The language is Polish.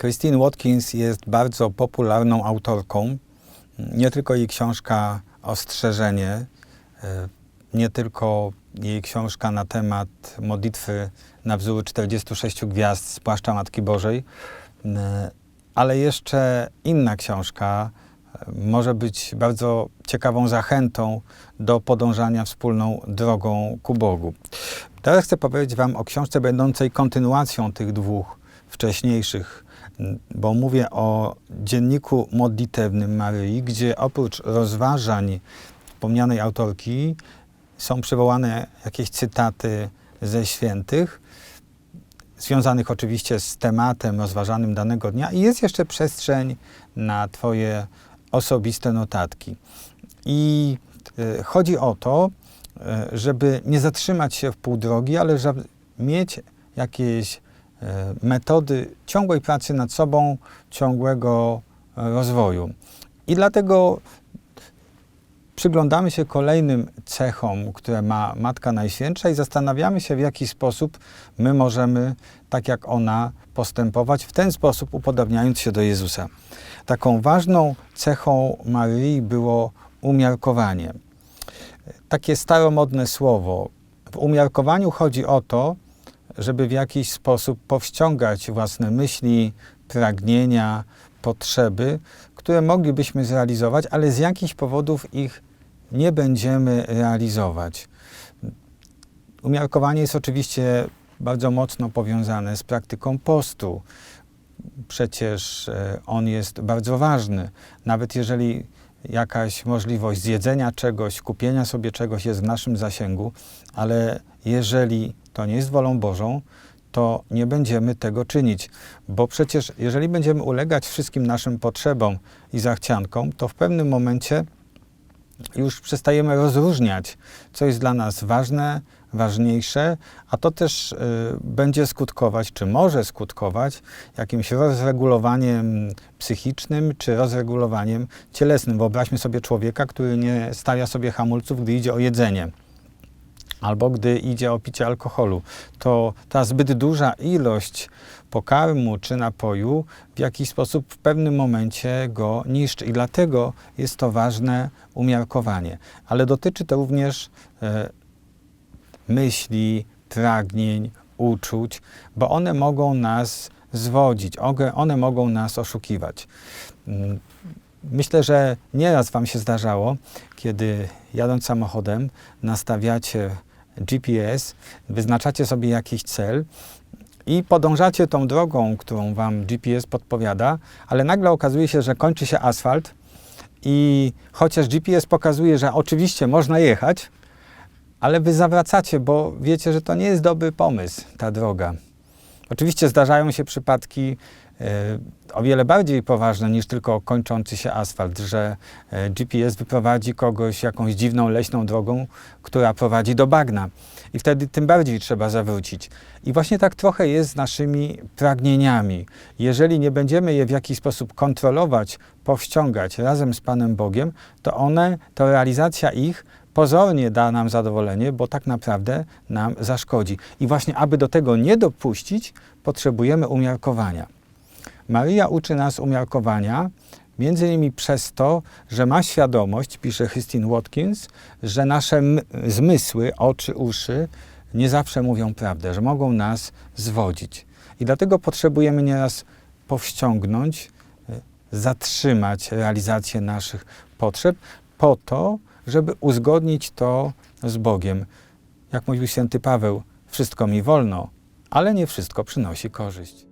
Christine Watkins jest bardzo popularną autorką. Nie tylko jej książka Ostrzeżenie, e, nie tylko jej książka na temat modlitwy na wzór 46 gwiazd z płaszcza Matki Bożej, ale jeszcze inna książka e, może być bardzo ciekawą zachętą do podążania wspólną drogą ku Bogu. Teraz chcę powiedzieć Wam o książce będącej kontynuacją tych dwóch wcześniejszych, bo mówię o dzienniku modlitewnym Maryi, gdzie oprócz rozważań wspomnianej autorki są przywołane jakieś cytaty ze świętych, związanych oczywiście z tematem rozważanym danego dnia i jest jeszcze przestrzeń na Twoje osobiste notatki. I y, chodzi o to, y, żeby nie zatrzymać się w pół drogi, ale żeby mieć jakieś metody ciągłej pracy nad sobą, ciągłego rozwoju. I dlatego przyglądamy się kolejnym cechom, które ma Matka Najświętsza i zastanawiamy się, w jaki sposób my możemy, tak jak ona, postępować, w ten sposób upodobniając się do Jezusa. Taką ważną cechą Maryi było umiarkowanie. Takie staromodne słowo. W umiarkowaniu chodzi o to, żeby w jakiś sposób powściągać własne myśli, pragnienia, potrzeby, które moglibyśmy zrealizować, ale z jakichś powodów ich nie będziemy realizować. Umiarkowanie jest oczywiście bardzo mocno powiązane z praktyką postu. Przecież e, on jest bardzo ważny. Nawet jeżeli jakaś możliwość zjedzenia czegoś, kupienia sobie czegoś jest w naszym zasięgu, ale jeżeli to nie jest wolą Bożą, to nie będziemy tego czynić. Bo przecież, jeżeli będziemy ulegać wszystkim naszym potrzebom i zachciankom, to w pewnym momencie już przestajemy rozróżniać, co jest dla nas ważne, ważniejsze, a to też y, będzie skutkować, czy może skutkować jakimś rozregulowaniem psychicznym, czy rozregulowaniem cielesnym. Wyobraźmy sobie człowieka, który nie stawia sobie hamulców, gdy idzie o jedzenie albo gdy idzie o picie alkoholu, to ta zbyt duża ilość pokarmu czy napoju w jakiś sposób w pewnym momencie go niszczy. I dlatego jest to ważne umiarkowanie. Ale dotyczy to również e, myśli, pragnień, uczuć, bo one mogą nas zwodzić, one mogą nas oszukiwać. Mm, myślę, że nieraz Wam się zdarzało, kiedy jadąc samochodem nastawiacie GPS, wyznaczacie sobie jakiś cel i podążacie tą drogą, którą Wam GPS podpowiada, ale nagle okazuje się, że kończy się asfalt i chociaż GPS pokazuje, że oczywiście można jechać, ale Wy zawracacie, bo wiecie, że to nie jest dobry pomysł, ta droga. Oczywiście zdarzają się przypadki o wiele bardziej poważne niż tylko kończący się asfalt, że e, GPS wyprowadzi kogoś jakąś dziwną leśną drogą, która prowadzi do bagna. I wtedy tym bardziej trzeba zawrócić. I właśnie tak trochę jest z naszymi pragnieniami. Jeżeli nie będziemy je w jakiś sposób kontrolować, powściągać razem z Panem Bogiem, to one, to realizacja ich pozornie da nam zadowolenie, bo tak naprawdę nam zaszkodzi. I właśnie, aby do tego nie dopuścić, potrzebujemy umiarkowania. Maria uczy nas umiarkowania, między innymi przez to, że ma świadomość, pisze Christine Watkins, że nasze zmysły, oczy, uszy nie zawsze mówią prawdę, że mogą nas zwodzić. I dlatego potrzebujemy nieraz powściągnąć, e, zatrzymać realizację naszych potrzeb po to, żeby uzgodnić to z Bogiem. Jak mówił święty Paweł, wszystko mi wolno, ale nie wszystko przynosi korzyść.